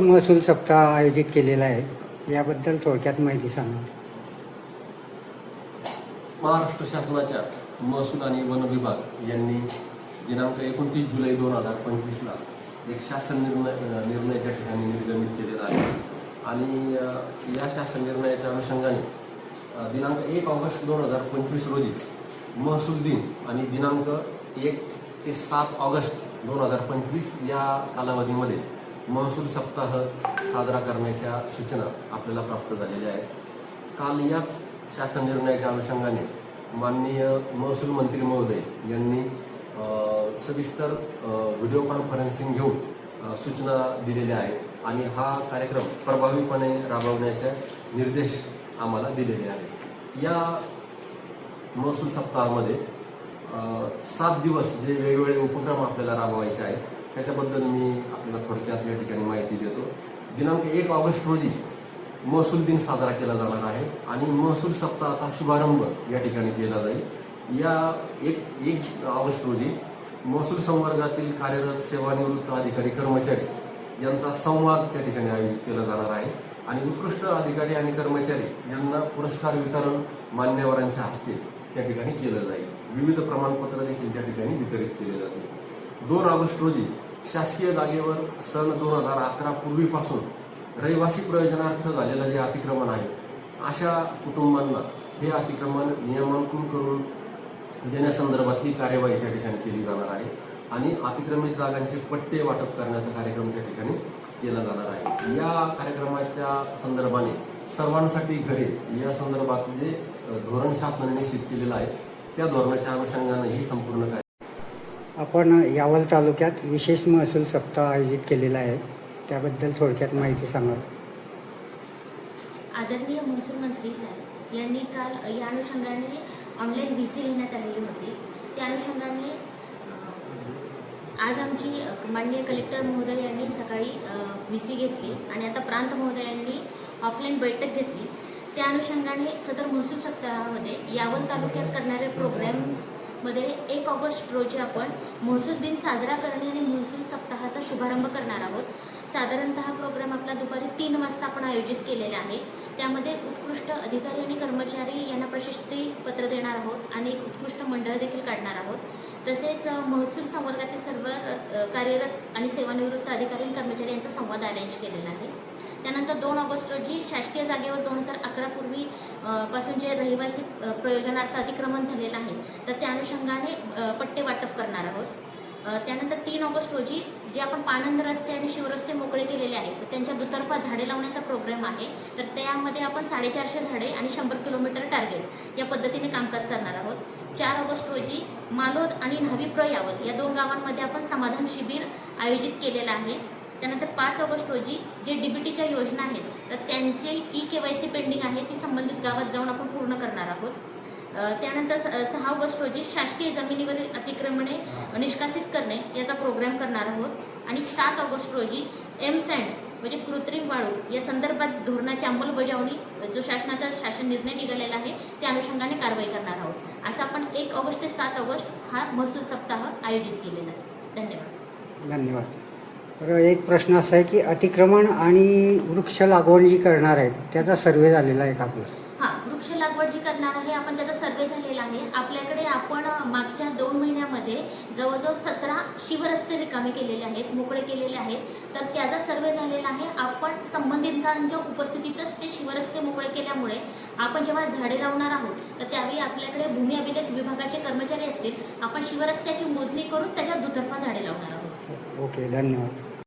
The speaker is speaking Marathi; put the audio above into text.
महसूल सप्ताह आयोजित केलेला आहे याबद्दल थोडक्यात माहिती सांगा. महाराष्ट्र शासनाच्या महसूल आणि वन विभाग यांनी दिनांक एकोणतीस जुलै दोन हजार पंचवीसला एक शासन निर्णय निर्णय त्या ठिकाणी निर्गमित केलेला आहे. आणि या शासन निर्णयाच्या अनुषंगाने दिनांक एक ऑगस्ट दोन हजार पंचवीस रोजी महसूल दिन आणि दिनांक एक ते सात ऑगस्ट दोन हजार पंचवीस या कालावधीमध्ये महसूल सप्ताह साजरा करण्याच्या सूचना आपल्याला प्राप्त झालेल्या आहेत. काल याच शासन निर्णयाच्या अनुषंगाने माननीय महसूल मंत्री महोदय यांनी सविस्तर व्हिडिओ कॉन्फरन्सिंग घेऊन सूचना दिलेल्या आहेत आणि हा कार्यक्रम प्रभावीपणे राबवण्याचे निर्देश आम्हाला दिलेले आहेत. या महसूल सप्ताहामध्ये सात दिवस जे वेगवेगळे उपक्रम आपल्याला राबवायचे आहेत त्याच्याबद्दल मी आपल्याला थोडक्यात या ठिकाणी माहिती देतो. दिनांक एक ऑगस्ट रोजी महसूल दिन साजरा केला जाणार आहे आणि महसूल सप्ताहाचा शुभारंभ या ठिकाणी केला जाईल. या एक एक ऑगस्ट रोजी महसूल संवर्गातील कार्यरत सेवानिवृत्त अधिकारी कर्मचारी यांचा संवाद त्या ठिकाणी आयोजित केला जाणार आहे आणि उत्कृष्ट अधिकारी आणि कर्मचारी यांना पुरस्कार वितरण मान्यवरांच्या हस्ते त्या ठिकाणी केलं जाईल. विविध प्रमाणपत्र देखील त्या ठिकाणी वितरित केले जातील. दोन ऑगस्ट रोजी शासकीय जागेवर सन दोन हजार अकरा पूर्वीपासून रहिवासी प्रयोजनार्थ झालेलं जे अतिक्रमण आहे अशा कुटुंबांना हे अतिक्रमण नियमांकन करून देण्यासंदर्भातली कार्यवाही त्या ठिकाणी केली जाणार आहे आणि अतिक्रमित जागांचे पट्टे वाटप करण्याचा कार्यक्रम त्या ठिकाणी केला जाणार आहे. या कार्यक्रमाच्या संदर्भाने सर्वांसाठी घरे या संदर्भात जे धोरण शासनाने निश्चित केलेलं आहे त्या धोरणाच्या अनुषंगाने ही संपूर्ण कार्य आपण यावल तालुक्यात विशेष महसूल सप्ताह आयोजित केलेला आहे. त्याबद्दल थोडक्यात माहिती सांगा आदरणीय महसूल मंत्री साहेब यांनी काल या अनुषंगाने ऑनलाईन व्ही सी घेण्यात आलेली होती. त्या अनुषंगाने आज आमची माननीय कलेक्टर महोदय यांनी सकाळी व्ही सी घेतली आणि आता प्रांत महोदयांनी ऑफलाईन बैठक घेतली. त्या अनुषंगाने सदर महसूल सप्ताहामध्ये यावल तालुक्यात करणारे प्रोग्रॅम्स मध्ये एक ऑगस्ट रोजी आपण महसूल दिन साजरा करणे आणि महसूल सप्ताहाचा शुभारंभ करणार आहोत. साधारणतः हा प्रोग्राम आपला दुपारी तीन वाजता आपण आयोजित केलेला आहे. त्यामध्ये उत्कृष्ट अधिकारी आणि कर्मचारी यांना प्रशस्ती पत्र देणार आहोत आणि एक उत्कृष्ट मंडळ देखील काढणार आहोत. तसेच महसूल संवर्गातील सर्व कार्यरत आणि सेवानिवृत्त अधिकारी आणि कर्मचारी यांचा संवाद अरेंज केलेला आहे. त्यानंतर दोन ऑगस्ट रोजी शासकीय जागेवर दोन हजार अकरा पूर्वी पासून जे रहिवासी प्रयोजनार्थ अतिक्रमण झालेलं आहे तर त्या अनुषंगाने पट्टे वाटप करणार आहोत. त्यानंतर तीन ऑगस्ट रोजी जे आपण पानंद रस्ते आणि शिवरस्ते मोकळे केलेले आहेत त्यांच्या दुतर्फा झाडे लावण्याचा प्रोग्राम आहे तर त्यामध्ये आपण साडेचारशे झाडे आणि शंभर किलोमीटर टार्गेट या पद्धतीने कामकाज करणार आहोत. चार ऑगस्ट रोजी मालोद आणि न्हावी प्रयावल या दोन गावांमध्ये आपण समाधान शिबिर आयोजित केलेलं आहे. त्यानंतर पाच ऑगस्ट रोजी जे डी बी टीच्या योजना आहेत तर त्यांची E K Y C pending आहे ती संबंधित गावात जाऊन आपण पूर्ण करणार आहोत. त्यानंतर स- सहा ऑगस्ट रोजी शासकीय जमिनीवरील अतिक्रमणे निष्कासित करणे याचा प्रोग्राम करणार आहोत. आणि सात ऑगस्ट रोजी एम सँड म्हणजे कृत्रिम वाळू या संदर्भात धोरणाची अंमलबजावणी जो शासनाचा शासन निर्णय निघालेला आहे त्या अनुषंगाने कारवाई करणार आहोत. असं आपण एक ऑगस्ट ते सात ऑगस्ट हा महसूल सप्ताह आयोजित केलेला आहे. धन्यवाद. धन्यवाद. तर एक प्रश्न असा आहे की अतिक्रमण आणि वृक्ष लागवड जी करणार आहेत त्याचा सर्वे झालेला आहे का आपला? हां वृक्ष लागवड जी करणार आहे आपण त्याचा सर्वे झालेला आहे. आपल्याकडे आपण मागच्या दोन महिन्यामध्ये जवळजवळ सतरा शिवरस्ते रिकामे केलेले आहेत मोकळे केलेले आहेत. तर त्याचा सर्वे झालेला आहे. आपण संबंधितांच्या उपस्थितीतच ते शिवरस्ते मोकळे केल्यामुळे आपण जेव्हा झाडे लावणार आहोत तर त्यावेळी आपल्याकडे भूमी अभिलेख विभागाचे कर्मचारी असतील. आपण शिवरस्त्याची मोजणी करून त्याच्या दुतर्फा झाडे लावणार आहोत. ओके धन्यवाद.